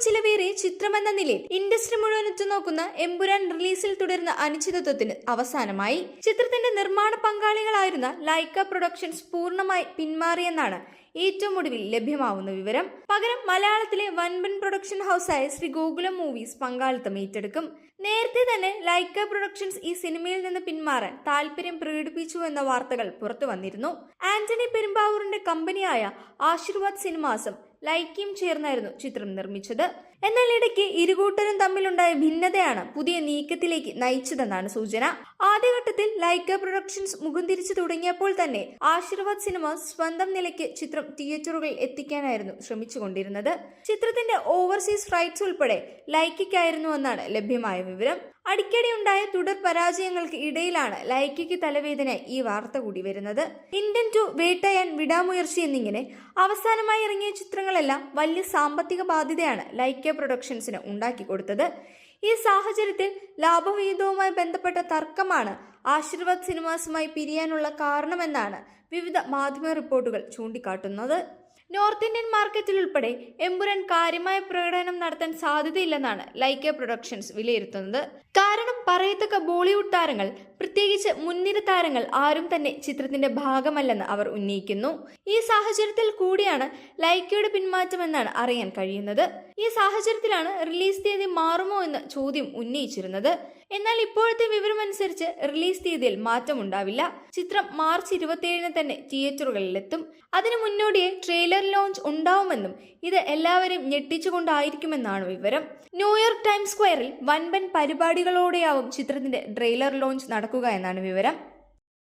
ചിലവേറിയ ചിത്രമെന്ന നിലയിൽ ഇൻഡസ്ട്രി മുഴുവൻ ഉറ്റുനോക്കുന്ന എമ്പുരാൻ റിലീസിൽ തുടരുന്ന അനിശ്ചിതത്വത്തിന് അവസാനമായി. ചിത്രത്തിന്റെ നിർമ്മാണ പങ്കാളികളായിരുന്ന ലൈക്ക പ്രൊഡക്ഷൻസ് പൂർണമായി പിന്മാറിയെന്നാണ് ഏറ്റവും ഒടുവിൽ ലഭ്യമാവുന്ന വിവരം. പകരം മലയാളത്തിലെ വൻപൻ പ്രൊഡക്ഷൻ ഹൗസായ ശ്രീ ഗോകുലം മൂവീസ് പങ്കാളിത്തം ഏറ്റെടുക്കും. നേരത്തെ തന്നെ ലൈക്ക പ്രൊഡക്ഷൻസ് ഈ സിനിമയിൽ നിന്ന് പിന്മാറാൻ താല്പര്യം പ്രകടിപ്പിച്ചു എന്ന വാർത്തകൾ പുറത്തു വന്നിരുന്നു. ആന്റണി പെരുമ്പാവൂറിന്റെ കമ്പനിയായ ആശീർവാദ് സിനിമാസും ലൈക്കയും ചേർന്നായിരുന്നു ചിത്രം നിർമ്മിച്ചത്. എന്നാൽ ഇടയ്ക്ക് ഇരുകൂട്ടരും തമ്മിലുണ്ടായ ഭിന്നതയാണ് പുതിയ നീക്കത്തിലേക്ക് നയിച്ചതെന്നാണ് സൂചന. ആദ്യഘട്ടത്തിൽ ലൈക്ക പ്രൊഡക്ഷൻസ് മുഖം തിരിച്ചു തുടങ്ങിയപ്പോൾ തന്നെ ആശീർവാദ് സിനിമ സ്വന്തം നിലയ്ക്ക് ചിത്രം തിയേറ്ററുകളിൽ എത്തിക്കാനായിരുന്നു ശ്രമിച്ചുകൊണ്ടിരുന്നത്. ചിത്രത്തിന്റെ ഓവർസീസ് റൈറ്റ്സ് ഉൾപ്പെടെ ലൈക്കയ്ക്കായിരുന്നു എന്നാണ് ലഭ്യമായ വിവരം. അടിക്കടി ഉണ്ടായ തുടർ പരാജയങ്ങൾക്ക് ഇടയിലാണ് ലൈക്കയ്ക്ക് തലവേദന ഈ വാർത്ത കൂടി വരുന്നത്. ഇന്ത്യൻ ടു വേട്ടയാൻ വിടാമുയർച്ചി എന്നിങ്ങനെ അവസാനമായി ഇറങ്ങിയ ചിത്രങ്ങളെല്ലാം വലിയ സാമ്പത്തിക ബാധ്യതയാണ് ലൈക്ക പ്രൊഡക്ഷൻസിന് ഉണ്ടാക്കി കൊടുത്തത്. ഈ സാഹചര്യത്തിൽ ലാഭവിഹിതവുമായി ബന്ധപ്പെട്ട തർക്കമാണ് ആശീർവാദ് സിനിമാസുമായി പിരിയാനുള്ള കാരണമെന്നാണ് വിവിധ മാധ്യമ റിപ്പോർട്ടുകൾ ചൂണ്ടിക്കാട്ടുന്നത്. നോർത്ത് ഇന്ത്യൻ മാർക്കറ്റിൽ ഉൾപ്പെടെ എമ്പുരാൻ കാര്യമായ പ്രകടനം നടത്താൻ സാധ്യതയില്ലെന്നാണ് ലൈക്ക പ്രൊഡക്ഷൻസ് വിലയിരുത്തുന്നത്. കാരണം പറയത്തക്ക ബോളിവുഡ് താരങ്ങൾ പ്രത്യേകിച്ച് മുൻനിര താരങ്ങൾ ആരും തന്നെ ചിത്രത്തിന്റെ ഭാഗമല്ലെന്ന് അവർ ഉന്നയിക്കുന്നു. ഈ സാഹചര്യത്തിൽ കൂടിയാണ് ലൈക്കയുടെ പിന്മാറ്റമെന്നാണ് അറിയാൻ കഴിയുന്നത്. ഈ സാഹചര്യത്തിലാണ് റിലീസ് തീയതി മാറുമോ എന്ന ചോദ്യം ഉന്നയിച്ചിരുന്നത്. എന്നാൽ ഇപ്പോഴത്തെ വിവരമനുസരിച്ച് റിലീസ് തീയതിയിൽ മാറ്റമുണ്ടാവില്ല. ചിത്രം മാർച്ച് ഇരുപത്തിയേഴിന് തന്നെ തിയേറ്ററുകളിലെത്തും. അതിനു മുന്നോടിയെ ട്രെയിലർ ലോഞ്ച് ഉണ്ടാവുമെന്നും ഇത് എല്ലാവരെയും ഞെട്ടിച്ചുകൊണ്ടായിരിക്കുമെന്നാണ് വിവരം. ന്യൂയോർക്ക് ടൈംസ് സ്ക്വയറിൽ വൻപൻ പരിപാടികളോടെയാവും ചിത്രത്തിന്റെ ട്രെയിലർ ലോഞ്ച് നടക്കുക എന്നാണ് വിവരം.